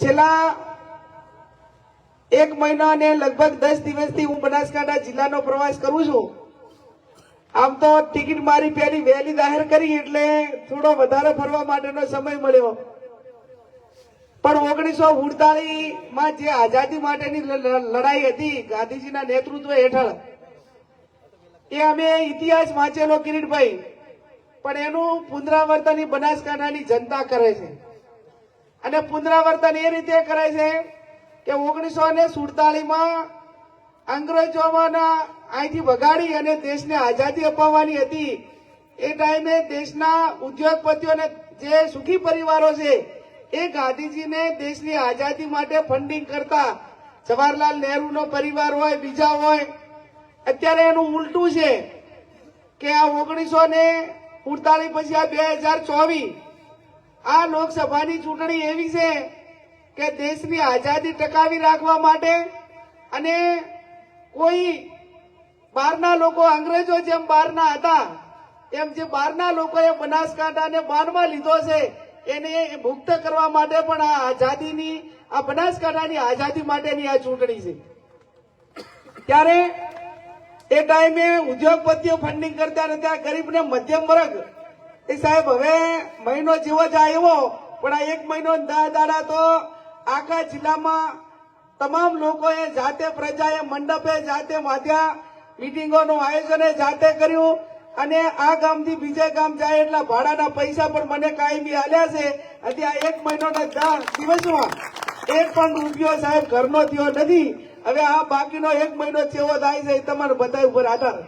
છેલ્લા એક મહિના અને લગભગ દસ દિવસથી હું બનાસકાંઠા જિલ્લાનો પ્રવાસ કરું છું. આમ તો ટિકિટ મારી પહેલી વહેલી જાહેર કરી એટલે થોડો વધારે ફરવા માટેનો સમય મળ્યો. પણ ઓગણીસો માં જે આઝાદી માટેની લડાઈ હતી ગાંધીજીના નેતૃત્વ હેઠળ, એ અમે ઇતિહાસ વાંચેલો કિરીટભાઈ. પણ એનું પુનરાવર્તન બનાસકાંઠાની જનતા કરે છે. અને પુનરાવર્તન એ રીતે કરે છે કે ઓગણીસો ને સુડતાલીસમાં અંગ્રેજોના અહીંથી વગાડી અને દેશને આઝાદી અપાવવાની હતી. એ ટાઈમે દેશના ઉદ્યોગપતિઓને જે સુખી પરિવારો છે, એ ગાંધીજીને દેશની આઝાદી માટે ફંડિંગ કરતા. જવાહરલાલ નહેરુનો પરિવાર હોય, બીજા હોય, અત્યારે એનું ઉલટું છે કે આ ઓગણીસો ને ઉડતાલીસ પછી આ બે હજાર ચોવીસ આ લોકસભાની ચૂંટણી એવી છે કે દેશની આઝાદી ટકાવી રાખવા માટે અને કોઈ બહારના લોકો, અંગ્રેજો જેમ બહારના હતા, એમ જે બહારના લોકોએ બનાસકાંઠાને બાનમાં લીધો છે, એને મુક્ત કરવા માટે પણ આ આઝાદીની, આ બનાસકાંઠાની આઝાદી માટેની આ ચૂંટણી છે. ત્યારે એ ટાઈમે ઉદ્યોગપતિઓ ફંડિંગ કરતા હતા ગરીબ ને મધ્યમ વર્ગ એ સાહેબ, હવે મહિનો જેવો જ આવ્યો, પણ આ એક મહિનો દસ દાડા તો આખા જિલ્લામાં તમામ લોકોએ જાતે પ્રજાએ મંડપે જાતે માધ્યા મિટિંગોનું આયોજન જાતે કર્યું, અને આ ગામથી બીજે ગામ જાય એટલા ભાડાના પૈસા પણ મને કાયમી આલ્યા છે. હજી આ એક મહિનો ને દસ દિવસમાં એક પણ રૂપિયો સાહેબ ઘરનો થયો નથી. હવે આ બાકીનો એક મહિનો ચેવો થાય છે તમારે બધા ઉપર આધાર.